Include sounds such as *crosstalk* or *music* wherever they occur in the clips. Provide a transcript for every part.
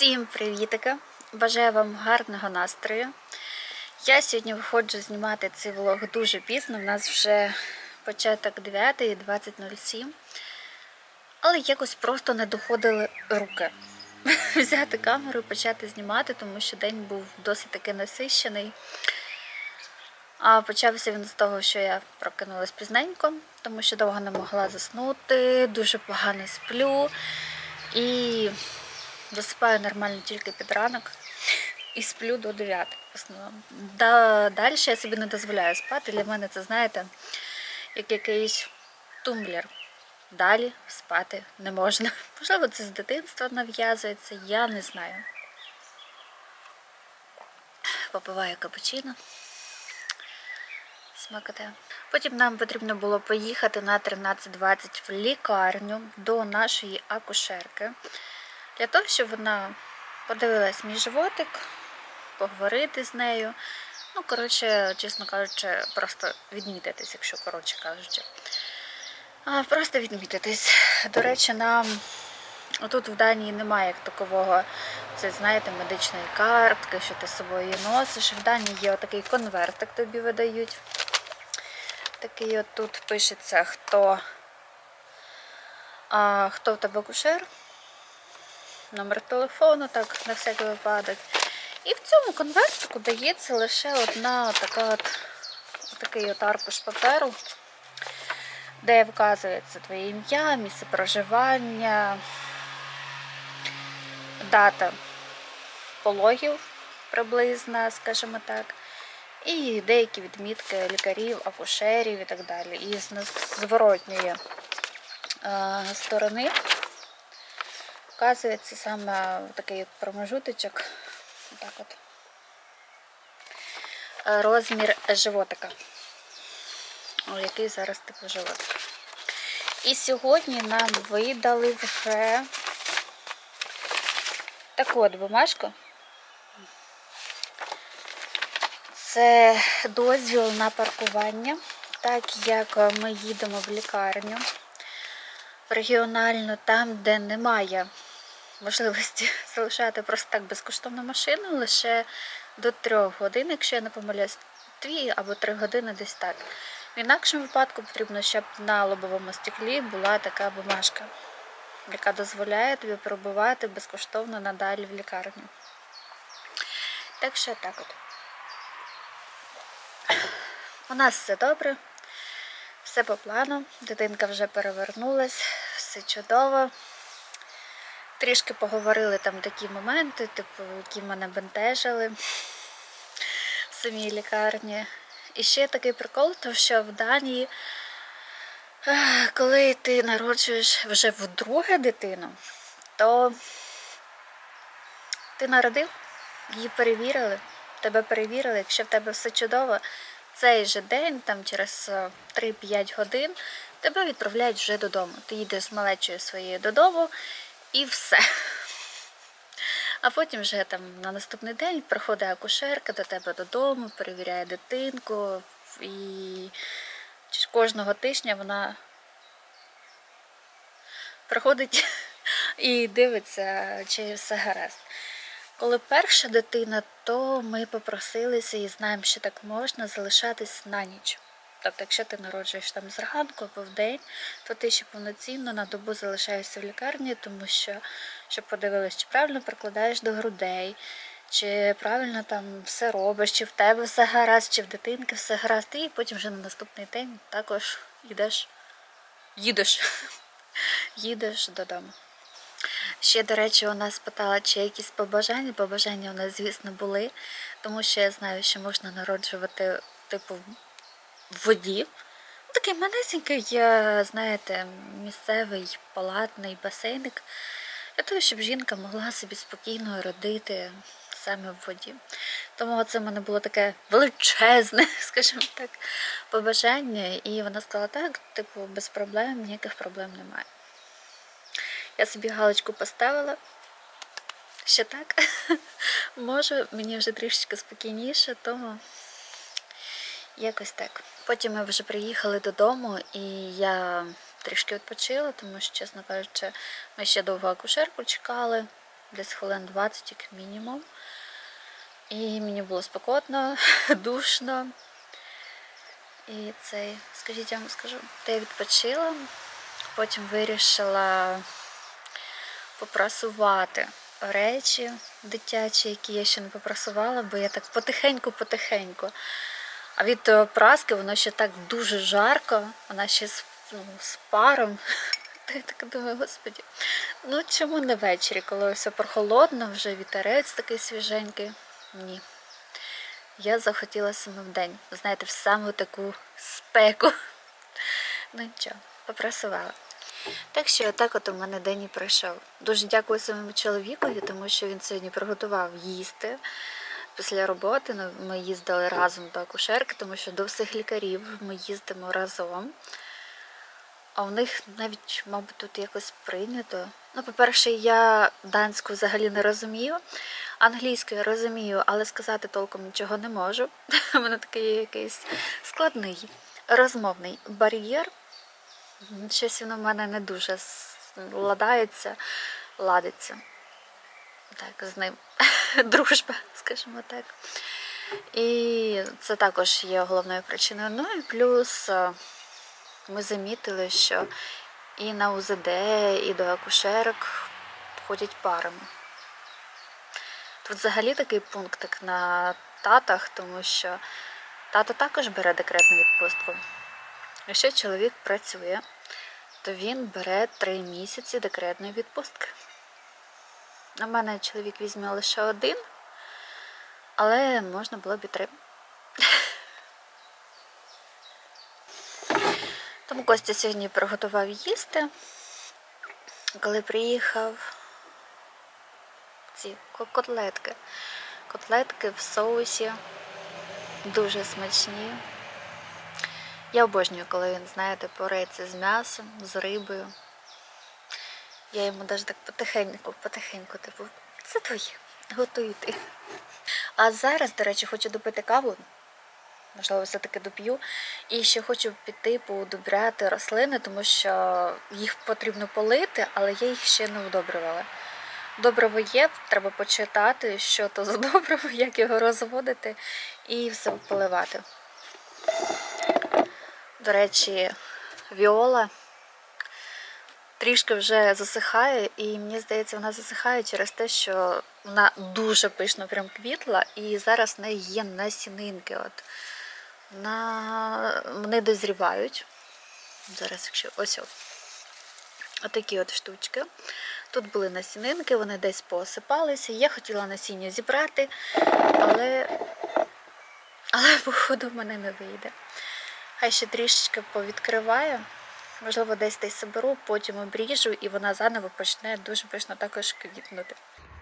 Всім привітика! Бажаю вам гарного настрою. Я сьогодні виходжу знімати цей влог дуже пізно. У нас вже початок 9 20.07. Але якось просто не доходили руки *laughs* взяти камеру і почати знімати, тому що день був досить таки насищений. А почався він з того, що я прокинулась пізненько, тому що довго не могла заснути, дуже погано сплю. І засипаю нормально тільки під ранок і сплю до 9 в основному. Да, далі я собі не дозволяю спати. Для мене це, знаєте, як якийсь тумблер. Далі спати не можна. *laughs* Можливо, це з дитинства нав'язується, я не знаю. Попиваю капучино. Смакоте. Потім нам потрібно було поїхати на 13.20 в лікарню до нашої акушерки для того, щоб вона подивилась мій животик, поговорити з нею. Ну, коротше, чесно кажучи, просто відмітитись, якщо коротше кажучи. А, Просто відмітитись. До речі, нам тут в Данії немає як такового, це знаєте, медичної картки, що ти з собою носиш. В Данії є отакий конвертик тобі видають. Такий от тут пишеться, хто, а, хто в тебе кушер, номер телефону, так, на всякий випадок. І в цьому конвертику дається лише одна така от, такий от аркуш паперу, де вказується твоє ім'я, місце проживання, дата пологів приблизна, скажімо так, і деякі відмітки лікарів, акушерів і так далі. І з зворотньої е, сторони вказується саме такий промежуточок, так от, е, розмір животика, який зараз типу животик. І сьогодні нам видали вже таку от бумажку. Це дозвіл на паркування, так як ми їдемо в лікарню в регіональну, там, де немає можливості *laughs* залишати просто так безкоштовну машину лише до трьох годин, якщо я не помиляюсь, дві або три години десь так. В інакшому випадку потрібно, щоб на лобовому стеклі була така бумажка, яка дозволяє тобі пробувати безкоштовно надалі в лікарню. Так що так от. У нас все добре, все по плану. Дитинка вже перевернулась, все чудово. Трішки поговорили там такі моменти, типу, які мене бентежили в самій лікарні. І ще такий прикол, то що в Данії, коли ти народжуєш вже вдруге дитину, то ти народив, її перевірили, тебе перевірили, якщо в тебе все чудово, цей же день, там через е, 3-5 годин, тебе відправляють вже додому. Ти їдеш з малечою своєю додому і все. А потім вже там на наступний день приходить акушерка до тебе додому, перевіряє дитинку, і кожного тижня вона приходить *laughs* і дивиться, чи все гаразд. Коли перша дитина, то ми попросилися і знаємо, що так можна залишатись на ніч. Тобто, якщо ти народжуєш там зранку або в день, то ти ще повноцінно на добу залишаєшся в лікарні, тому що щоб подивились, чи правильно прикладаєш до грудей, чи правильно там все робиш, чи в тебе все гаразд, чи в дитинки все гаразд, і потім вже на наступний день також йдеш, їдеш, *laughs* їдеш додому. Ще, до речі, вона спитала, чи якісь побажання. Побажання у нас, звісно, були, тому що я знаю, що можна народжувати, типу, в воді. Ну, Такий манесенький, е, знаєте, місцевий палатний басейник, для того, щоб жінка могла собі спокійно родити саме в воді. Тому це в мене було таке величезне, *laughs* скажімо так, побажання. І вона сказала, так, типу, без проблем, ніяких проблем немає. Я собі галочку поставила. Що так, *laughs* може, мені вже трішечки спокійніше, тому якось так. Потім ми вже приїхали додому, і я трішки відпочила, тому що, чесно кажучи, ми ще довго акушерку чекали. десь хвилин 20 як мінімум. І мені було спекотно, *laughs* душно. І цей, скажіть, я вам скажу, та відпочила, потім вирішила попрасувати речі дитячі, які я ще не попрасувала, бо я так потихеньку-потихеньку. А від е, праски воно ще так дуже жарко, вона ще з, ну, з паром. *laughs* Я так думаю, господі, ну чому не ввечері, коли все прохолодно, вже вітерець такий свіженький? Ні. Я захотіла саме в день, знаєте, в саму таку спеку. *laughs* Ну нічого, попрасувала. Так що отак от у мене день і пройшов. Дуже дякую своєму чоловікові, тому що він сьогодні приготував їсти. Після роботи ну, ми їздили разом до акушерки, тому що до всіх лікарів ми їздимо разом. А у них навіть, мабуть, тут якось прийнято. Ну, по-перше, я данську взагалі не розумію. Англійську я розумію, але сказати толком нічого не можу. *laughs* У мене такий якийсь складний розмовний бар'єр. Щось воно в мене не дуже ладається, ладиться. Так, з ним *laughs* дружба, скажімо так. І це також є головною причиною. Ну і плюс е, ми замітили, що і на УЗД, і до акушерок ходять парами. Тут взагалі такий пунктик на татах, тому що тато також бере декретну відпустку. Якщо чоловік працює, то він бере три місяці декретної відпустки. У мене чоловік візьме лише один, але можна було б і три. *laughs* Тому Костя сьогодні приготував їсти. Коли приїхав ці котлетки. Котлетки в соусі. Дуже смачні. Я обожнюю, коли він, знаєте, пореться з м'ясом, з рибою. Я йому навіть так потихеньку, потихеньку, типу, це твоє, готуй ти. А зараз, до речі, хочу допити каву. Можливо, все-таки доп'ю. І ще хочу піти поудобряти рослини, тому що їх потрібно полити, але я їх ще не удобрювала. Добриво є, треба почитати, що то за добриво, *laughs* як його розводити, і все поливати. До речі, віола трішки вже засихає, і мені здається, вона засихає через те, що вона дуже пишно прям квітла, і зараз в неї є насінинки. От. На... Вони дозрівають. Зараз, якщо ось от. Отакі от штучки. Тут були насінинки, вони десь посипалися. Я хотіла насіння зібрати, але, але *laughs* походу в мене не вийде. Хай ще трішечки повідкриваю. Можливо, десь десь соберу, потім обріжу, і вона заново почне дуже пишно також квітнути.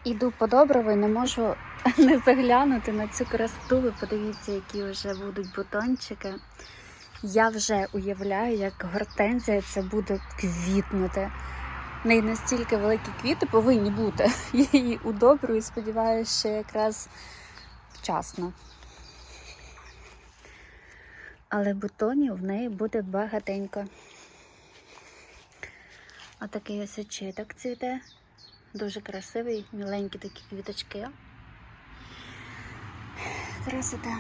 Іду по добриво і не можу *laughs* не заглянути на цю красоту. Ви подивіться, які вже будуть бутончики. Я вже уявляю, як гортензія це буде квітнути. В неї настільки великі квіти повинні бути. *laughs* Я її удобрюю і сподіваюся, що якраз вчасно. Але бутонів в неї буде багатенько. Отакий ось очіток цвіте. Дуже красивий, міленькі такі квіточки. Красота.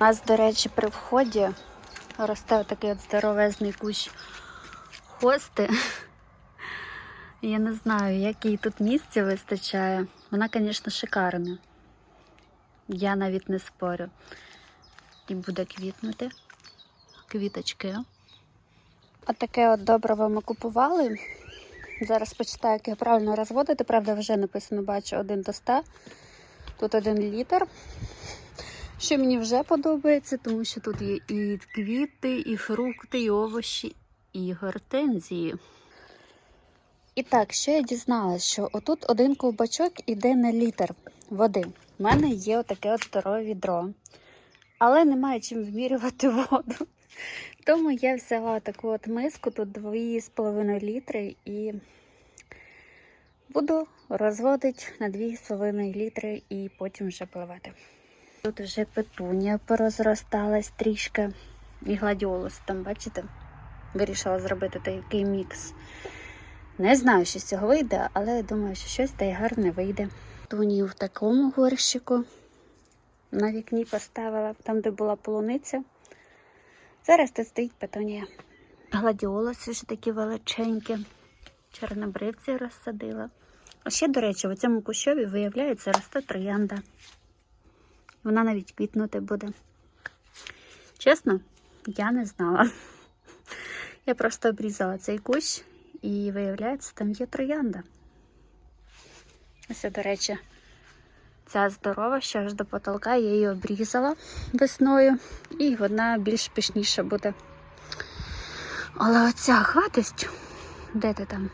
У нас, до речі, при вході росте такий от здоровезний кущ хости. Я не знаю, як їй тут місця вистачає. Вона, звісно, шикарна. Я навіть не спорю. І буде квітнути. Квіточки. Отаке от добриво ми купували. Зараз почитаю, як його правильно розводити. Правда, вже написано, бачу, 1 до 100. Тут 1 літр. Що мені вже подобається, тому що тут є і квіти, і фрукти, і овочі, і гортензії. І так, що я дізналась, що отут один ковбачок іде на літр води. У мене є отаке от здорове відро, але немає чим вмірювати воду. Тому я взяла таку от миску, тут 2,5 літри, і буду розводити на 2,5 літри і потім вже поливати. Тут вже петунія порозросталась трішки. І гладіолус там, бачите? Вирішила зробити такий мікс. Не знаю, що з цього вийде, але думаю, що щось та й гарне вийде. Тунію в такому горщику на вікні поставила, там, де була полуниця. Зараз тут стоїть петунія. Гладіолуси ж такі величенькі. Чорнобривці розсадила. А ще, до речі, в цьому кущові виявляється росте троянда. Вона навіть квітнути буде. Чесно, я не знала. Я просто обрізала цей кущ і виявляється, там є троянда. Ось, до речі, ця здорова, що аж до потолка, я її обрізала весною, і вона більш пишніша буде. Але оця гадость, де ти там?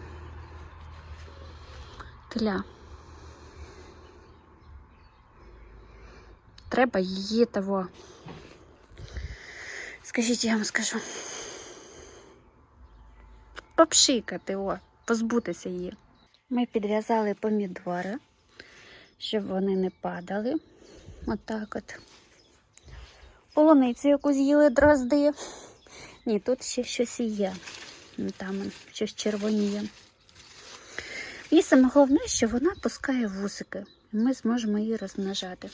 Тля. Треба її того. Скажіть, я вам скажу. Попшикати, о, позбутися її. Ми підв'язали помідори, щоб вони не падали. Отак от. Полуницю, яку з'їли дрозди. Ні, тут ще щось є. Ну, Там щось червоніє. І саме головне, що вона пускає вусики. І ми зможемо її розмножати.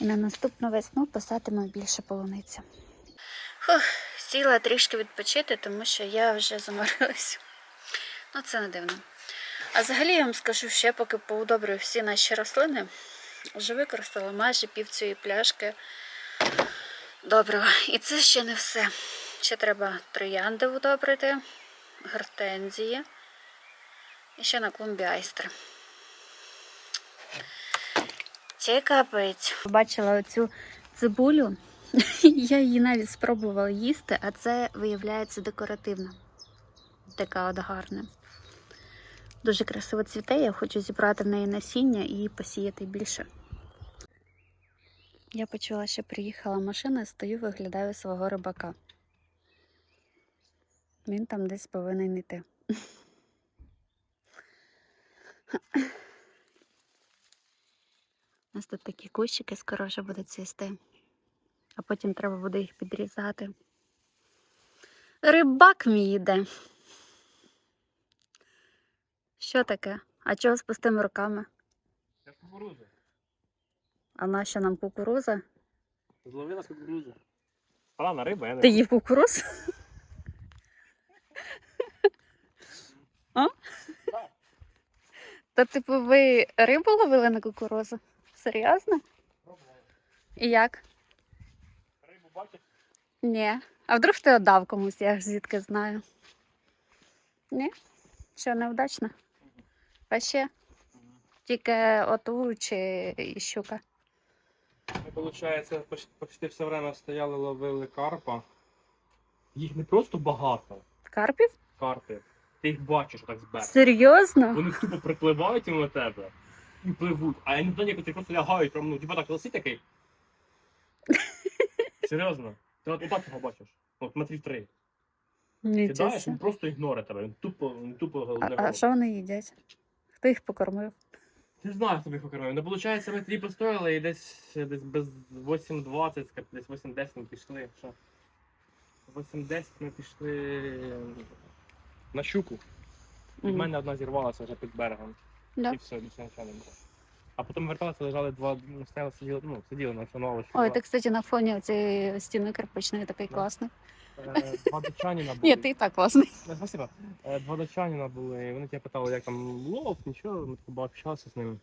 І на наступну весну посадимо більше полуниці. Фух, сіла трішки відпочити, тому що я вже заморилась. Ну, це не дивно. А взагалі я вам скажу, що я поки поудобрюю всі наші рослини, вже використала майже пів цієї пляшки доброго. І це ще не все. Ще треба троянди удобрити, гортензії і ще на клумбі айстри. Це капець. Побачила оцю цибулю. *laughs* Я її навіть спробувала їсти, а це виявляється декоративна. Така от гарна. Дуже красиво цвіте, я хочу зібрати в неї насіння і посіяти більше. Я почула, що приїхала машина, стою, виглядаю свого рибака. Він там десь повинен йти. У нас тут такі кущики скоро вже будуть цвісти, а потім треба буде їх підрізати. Рибак мій йде. Що таке? А чого з пустими руками? Це кукуруза. А наша нам кукуруза? Зловила з кукурузи. Палана риба, я не Ти їв кукуруз? А? То, типу, ви рибу ловили на кукурузу? Серйозно? І як? Рибу бачиш? Ні. А вдруг ти отдав комусь, я ж звідки знаю. Ні? Що, невдачно? А ще? Тільки оту чи і щука. Ми, виходить, почти, почти все время стояли, ловили карпа. Їх не просто багато, Карпів? карпи. Ти їх бачиш так з берега. Серйозно? Вони тупо припливають на тебе і пливуть. А іноді некоторі просто лягають, прям, ну, типа так лисить такий. *laughs* Серйозно. Ти от отак його бачиш. От смотри три. Кидаєш, він просто ігнорить тебе. Він тупо, він тупо А, не а що вони їдять? Хто їх покормив? Не знаю, хто їх окремив. Ну, виходить, ми тоді постояли і десь, десь без 8.20, скажімо, десь 8.10 ми пішли. Що? 8.10 ми пішли на щуку. І в Мгм. мене одна зірвалася вже під берегом. Да. І все, більше нічого не було. А потім верталися, лежали два, ну, стояли, сиділи, ну, сиділи на цьому. Ой, два, ти, кстати, на фоні цієї стіни кирпичної такий Да. класний. Е, два датчанина були. Ні, ти і так класний. Е, Спасибо. Е, Два датчанина були, вони тебе питали, як там лов, нічого, ми тако общалися з ними.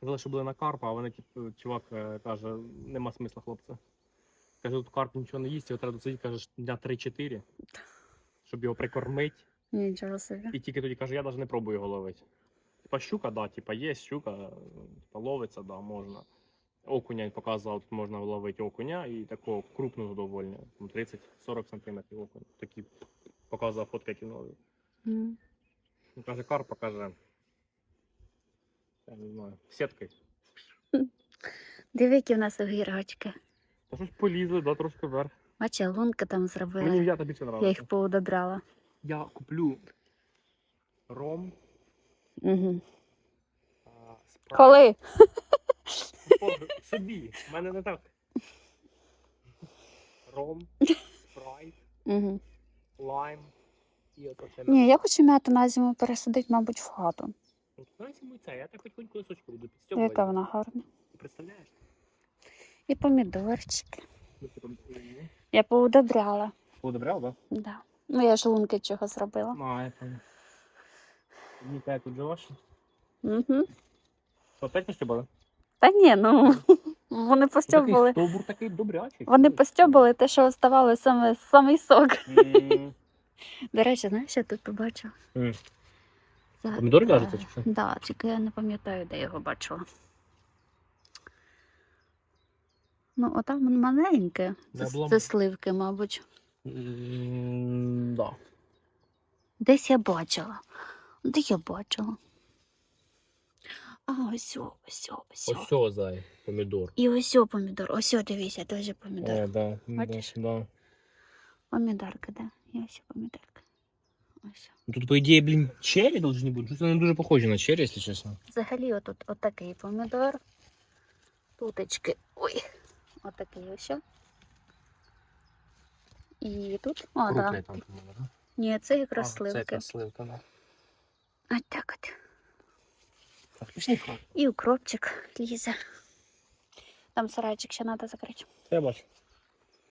Казали, що були на карпа, а вони, типу, чувак каже, нема смисла, хлопці. Каже, тут карп нічого не їсть, його треба досидіти, каже, дня 3-4, щоб його прикормити. Нічого собі. І тільки тоді каже, я навіть не пробую його ловити. Типа щука, да, типа є щука, типа ловиться, да, можна. Окуня показував, тут можна ловити окуня і такого крупного доволі, 30-40 сантиметрів окунь. Такі показував фотки, які ловив. М. Каже, карпа каже. Я не знаю, сіткою. Диви, які в нас огірочки. Та щось полізли, да, трошки вверх. Бачи, лунки там Мені зробили. м'ята більше Я нравиться. їх поудобрала. Я куплю ром, Угу. а. Коли? Собі, в мене не так. Ром, спрайт, Угу. лайм, І Ні, я хочу м'яту на зиму пересадити, мабуть, в хату. на зиму це, я так потихоньку лисочки буду підстьобувати. Яка вона гарна. Ти представляєш? І помідорчики. Ну, ти там, е, Я поудобряла. Подобрав, так? Да. Ну, я ж лунки чого зробила. А, я понял. Мені так тут живеш? Угу. Що, опять постьобали? Та ні, ну *laughs* вони постьобали. Стовбур такий добрячий. Вони постьобали те, що оставалося саме самий сок. *laughs* До речі, знаєш, я тут побачила. За- Помідори е, кажете, чи що? Да, тільки я не пам'ятаю, де його бачила. Ну, отам воно маленьке. Це, це сливки, мабуть. Да. Десь я бачила. Де я бачила? А, ось, о, ось, о, ось. о. Ось цього зай, помідор. І ось о помідор. Ось о, дивися, теж помідор. О, да. Бачиш? Да, да. Помідорка, да. І ось о помідорка. Ось. Ну, Тут, по ідеї, блін, черрі должны бути. Щось вони дуже похожі на черрі, якщо чесно. Взагалі, отут отакий помідор. Туточки. Ой. Отакий ось. о. І тут. О, да. Крупний там помідор, да? Ні, це якраз А, Це сливки. якраз сливка, да. Ось так от. І укропчик лізе. Там сарайчик ще треба закрити. Я бачу.